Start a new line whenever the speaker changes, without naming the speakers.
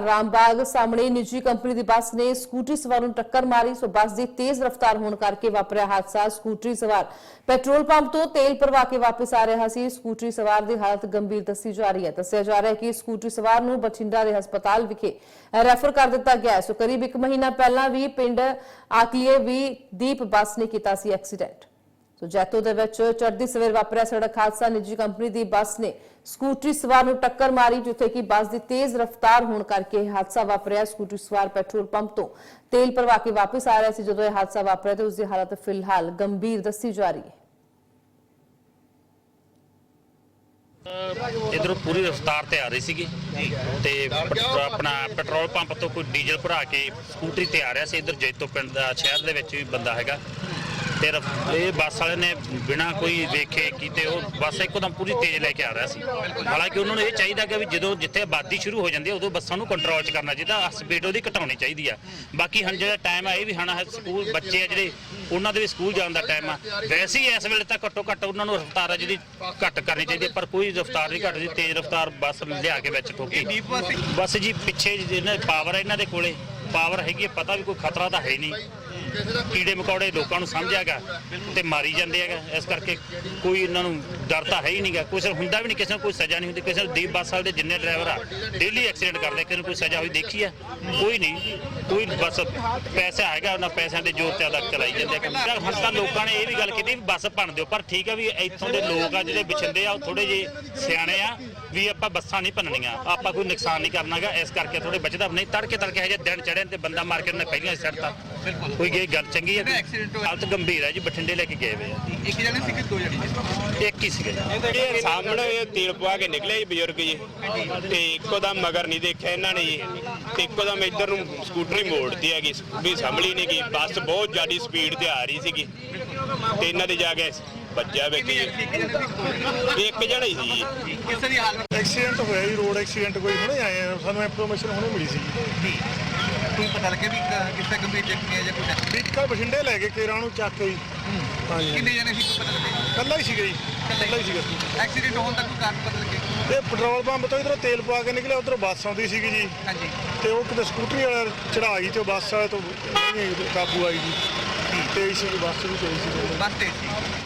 ਰਾਮਬਾਗ ਸਾਹਮਣੇ ਨਿੱਜੀ ਕੰਪਨੀ ਦੀ ਬੱਸ ਨੇ ਸਕੂਟਰੀ ਸਵਾਰ ਨੂੰ ਟੱਕਰ ਮਾਰੀ, ਸੋ ਬੱਸ ਦੀ ਤੇਜ਼ ਰਫ਼ਤਾਰ ਹੋਣ ਕਰਕੇ ਵਾਪਰਿਆ ਹਾਦਸਾ। ਸਕੂਟਰੀ ਸਵਾਰ ਪੈਟਰੋਲ ਪੰਪ ਤੋਂ ਤੇਲ ਭਰਵਾ ਕੇ ਵਾਪਸ ਆ ਰਿਹਾ ਸੀ। ਸਕੂਟਰੀ ਸਵਾਰ ਦੀ ਹਾਲਤ ਗੰਭੀਰ ਦੱਸੀ ਜਾ ਰਹੀ ਹੈ। ਦੱਸਿਆ ਜਾ ਰਿਹਾ ਹੈ ਕਿ ਸਕੂਟਰੀ ਸਵਾਰ ਨੂੰ ਬਠਿੰਡਾ ਦੇ ਹਸਪਤਾਲ ਵਿਖੇ ਰੈਫਰ ਕਰ ਦਿੱਤਾ ਗਿਆ ਸੋ ਕਰੀਬ 1 ਮਹੀਨਾ ਪਹਿਲਾਂ ਵੀ ਪਿੰਡ ਆਕਲੀਏ ਵੀ ਦੀਪ ਬੱਸ ਨੇ ਕੀਤਾ ਸੀ ਐਕਸੀਡੈਂਟ। ਸੋ ਜੈਤੋ ਦੇ ਵਿੱਚ ਚੜ੍ਹਦੀ ਸਵੇਰ ਵਾਪਰਿਆ ਸੜਕ ਹਾਦਸਾ। ਨਿੱਜੀ ਕੰਪਨੀ ਦੀ ਬੱਸ ਨੇ ਸਕੂਟਰੀ ਸਵਾਰ ਨੂੰ ਟੱਕਰ ਮਾਰੀ ਜਿੱਥੇ ਕਿ ਬੱਸ ਦੀ ਤੇਜ਼ ਰਫ਼ਤਾਰ ਹੋਣ ਕਰਕੇ ਇਹ ਹਾਦਸਾ ਵਾਪਰਿਆ। ਸਕੂਟਰੀ ਸਵਾਰ ਪੈਟਰੋਲ ਪੰਪ ਤੋਂ ਤੇਲ ਭਰਵਾ ਕੇ ਵਾਪਸ ਆ ਰਿਹਾ ਸੀ। ਜਦੋਂ ਇਹ ਹਾਦਸਾ ਵਾਪਰਿਆ ਤੇ ਉਸ ਦੀ ਹਾਲਤ ਫਿਲਹਾਲ ਗੰਭੀਰ ਦੱਸੀ ਜਾ ਰਹੀ ਹੈ।
ਇਧਰੋਂ ਪੂਰੀ ਰਫ਼ਤਾਰ ਤੇ ਆ ਰਹੀ ਸੀਗੀ। ਤੇ ਆਪਣਾ ਪੈਟਰੋਲ ਪੰਪ ਤੋਂ ਕੋਈ ਡੀਜ਼ਲ ਭਰਾ ਕੇ ਸਕੂਟਰੀ ਤੇ ਆ ਰਿਹਾ ਸੀ। ਇਧਰ ਜੈਤੋ ਪਿੰਡ ਦਾ ਸ਼ਹਿਰ ਦੇ ਵਿੱਚ ਵੀ ਬੰਦਾ ਹੈਗਾ। ਤੇ ਰਫ- ਇਹ ਬੱਸ ਵਾਲੇ ਨੇ ਬਿਨਾਂ ਕੋਈ ਵੇਖੇ ਕੀਤੇ ਉਹ ਬੱਸ ਇੱਕਦਮ ਪੂਰੀ ਤੇਜ਼ ਲੈ ਕੇ ਆ ਰਿਹਾ ਸੀ। ਹਾਲਾਂਕਿ ਉਹਨਾਂ ਨੂੰ ਇਹ ਚਾਹੀਦਾ ਕਿ ਵੀ ਜਦੋਂ ਜਿੱਥੇ ਆਬਾਦੀ ਸ਼ੁਰੂ ਹੋ ਜਾਂਦੀ ਹੈ ਉਦੋਂ ਬੱਸਾਂ ਨੂੰ ਕੰਟਰੋਲ 'ਚ ਕਰਨਾ ਚਾਹੀਦਾ ਸਪੀਡ ਉਹਦੀ ਘਟਾਉਣੀ ਚਾਹੀਦੀ ਆ। ਬਾਕੀ ਹੁਣ ਜਿਹੜਾ ਟਾਈਮ ਆ ਇਹ ਵੀ ਹਣਾ ਸਕੂਲ ਬੱਚੇ ਆ ਜਿਹੜੇ ਉਹਨਾਂ ਦੇ ਵੀ ਸਕੂਲ ਜਾਣ ਦਾ ਟਾਈਮ ਆ। ਵੈਸੇ ਹੀ ਇਸ ਵੇਲੇ ਤਾਂ ਘੱਟੋ ਘੱਟ ਉਹਨਾਂ ਨੂੰ ਰਫ਼ਤਾਰ ਆ ਜਿਹੜੀ ਘੱਟ ਕਰਨੀ ਚਾਹੀਦੀ ਹੈ, ਪਰ ਕੋਈ ਰਫ਼ਤਾਰ ਨਹੀਂ ਘੱਟਦੀ ਤੇਜ਼ ਰਫ਼ਤਾਰ ਬੱਸ ਲਿਆ ਕੇ ਵਿੱਚ ਠੋਕੀ। ਬੱਸ ਜੀ ਪਿੱਛੇ ਜਿਹਨਾਂ ਪਾਵਰ ਹੈ ਇਹਨਾਂ ਦੇ ਕੋਲੇ। ਪਾਵਰ ਹੈਗੀ ਹੈ, ਪਤਾ ਵੀ ਕੋਈ ਖਤਰਾ ਤਾਂ ਹੈ ਨਹੀਂ। ਕੀੜੇ ਮਕੌੜੇ ਲੋਕਾਂ ਨੂੰ ਸਮਝਿਆਗਾ ਤੇ ਮਾਰੀ ਜਾਂਦੇ ਹੈਗਾ। ਇਸ ਕਰਕੇ ਕੋਈ ਇਹਨਾਂ ਨੂੰ ਡਰ ਤਾਂ ਹੈ ਹੀ ਨਹੀਂਗਾ। ਕੁਛ ਹੁੰਦਾ ਵੀ ਨਹੀਂ ਕਿਸੇ ਨੂੰ ਕੋਈ ਸਜ਼ਾ ਨਹੀਂ ਹੁੰਦੀ। ਕਿਸੇ ਨੂੰ ਦੀਪ ਬੱਸ ਵਾਲੇ ਦੇ ਜਿੰਨੇ ਡਰਾਈਵਰ ਆ ਡੇਲੀ ਐਕਸੀਡੈਂਟ ਕਰਦੇ ਕਿਸੇ ਨੂੰ ਕੋਈ ਸਜ਼ਾ ਹੋਈ ਦੇਖੀ ਆ? ਕੋਈ ਨਹੀਂ। ਕੋਈ ਬਸ ਪੈਸਾ ਹੈਗਾ ਉਹਨਾਂ ਪੈਸਿਆਂ ਦੇ ਜ਼ੋਰ ਤੇ ਅਦਾ ਚਲਾਈ ਜਾਂਦੇ ਆ ਹੁਣ ਤਾਂ ਲੋਕਾਂ ਨੇ ਇਹ ਵੀ ਗੱਲ ਕੀਤੀ ਵੀ ਬੱਸ ਭੰਨ ਦਿਓ। ਪਰ ਠੀਕ ਆ ਵੀ ਇੱਥੋਂ ਦੇ ਲੋਕ ਆ ਜਿਹੜੇ ਵਿਛਿੰਦੇ ਆ ਉਹ ਥੋੜੇ ਜਿਹੇ ਸਿਆਣੇ ਆ ਵੀ ਆਪਾਂ ਬੱਸਾਂ ਨਹੀਂ ਭੰਨਣੀਆਂ। ਆਪਾਂ ਕੋਈ ਨੁਕਸਾਨ ਨਹੀਂ ਕਰਨਾਗਾ। ਇਸ ਕਰਕੇ ਥੋੜੇ ਬਚਦਾ। ਨਹੀਂ ਤੜਕੇ ਤੜਕੇ ਹਜੇ ਦਿਨ ਚੜ੍ਹਨ ਤੇ ਬੰਦਾ ਮਾਰ ਕੇ ਉਹਨੇ ਪਹਿਲਾਂ ਸੜ ਤਾ ਕੋਈ ਇਹ ਗੱਲ ਚੰਗੀ ਹੈ? ਹਾਲਤ ਗੰਭੀਰ ਹੈ ਜੀ ਬਠਿੰਡੇ ਲੈ ਕੇ ਗਏ ਆ।
ਇੱਕ ਜਣੇ ਸੀ ਕਿ ਦੋ ਜਣੇ?
ਇੱਕ ਹੀ ਸੀਗਾ
ਇਹ ਸਾਹਮਣੇ ਇਹ ਤੇਲ ਪਵਾ ਕੇ ਨਿਕਲੇ ਜੀ ਬਜ਼ੁਰਗ ਜੀ। ਤੇ ਇੱਕੋ ਦਮ ਮਗਰ ਨਹੀਂ ਦੇਖਿਆ ਇਹਨਾਂ ਨੇ ਜੀ। ਤੇ ਇੱਕੋ ਦਮ ਇੱਧਰ ਨੂੰ ਸਕੂਟਰੀ ਮੋੜਤੀ ਹੈਗੀ। ਵੀ ਸੰਭਲੀ ਨਹੀਂ ਗਈ। ਬੱਸ ਬਹੁਤ ਜ਼ਿਆਦੀ ਸਪੀਡ ਤੇ ਆ ਰਹੀ ਸੀਗੀ। ਤੇ ਇਹਨਾਂ ਦੇ ਜਾ ਕੇ ਵੱਜਿਆ ਵਿੱਚ ਜੀ
ਜਣੇ
ਤੇ ਇੱਕ ਜਣਾ ਹੀ ਸੀ। ਜੀ
ਕਿਸੇ ਦੀ ਹਾਲਤ
ਐਕਸੀਡੈਂਟ ਹੋਇਆ ਜੀ ਰੋਡ ਐਕਸੀਡੈਂਟ ਕੋਈ ਹੁਣੇ ਆਏ ਆ ਸਾਨੂੰ ਇਨਫੋਰਮੇਸ਼ਨ ਹੁਣੇ ਮਿਲੀ ਸੀ
ਕੋਈ ਪਤਾ ਲੱਗਿਆ ਵੀ ਕ- ਕਿਸੇ ਗੰਭੀਰ ਜ਼ਖਮੀ ਹੈ ਜਾਂ ਕੋਈ?
ਵੀਕਾ ਬਠਿੰਡੇ ਲੈ ਕੇ ਕੇਰਾਂ ਨੂੰ ਚੱਕ ਕੇ ਜੀ। ਹਾਂਜੀ
ਕਿੰਨੇ ਜਣੇ ਸੀ ਕੋਈ ਪਤਾ ਲੱਗਿਆ?
ਕੱਲਾ ਹੀ ਸੀਗਾ ਜੀ। ਕੱਲਾ ਹੀ ਸੀਗਾ।
ਐਕਸੀਡੈਂਟ ਹੋਣ ਦਾ ਕੋਈ ਕਾਰਨ ਪਤਾ ਲੱਗਿਆ?
ਇਹ ਪੈਟਰੋਲ ਪੰਪ ਤੋਂ ਇਧਰੋਂ ਤੇਲ ਪਵਾ ਕੇ ਨਿਕਲਿਆ ਉਧਰੋਂ ਬੱਸ ਆਉਂਦੀ ਸੀਗੀ ਜੀ।
ਹਾਂਜੀ।
ਤੇ ਉਹ ਕਿਤੇ ਸਕੂਟਰੀ ਵਾਲਾ ਚੜਾਈ ਤੇ ਬੱਸ ਵਾਲੇ ਤੋਂ ਕਾਬੂ ਆਈ ਜੀ। ਤੇਜ਼ ਸੀ ਬੱਸ ਵੀ ਤੇਜ਼ ਸੀ
ਬੱਸ ਤੇ ਸੀ।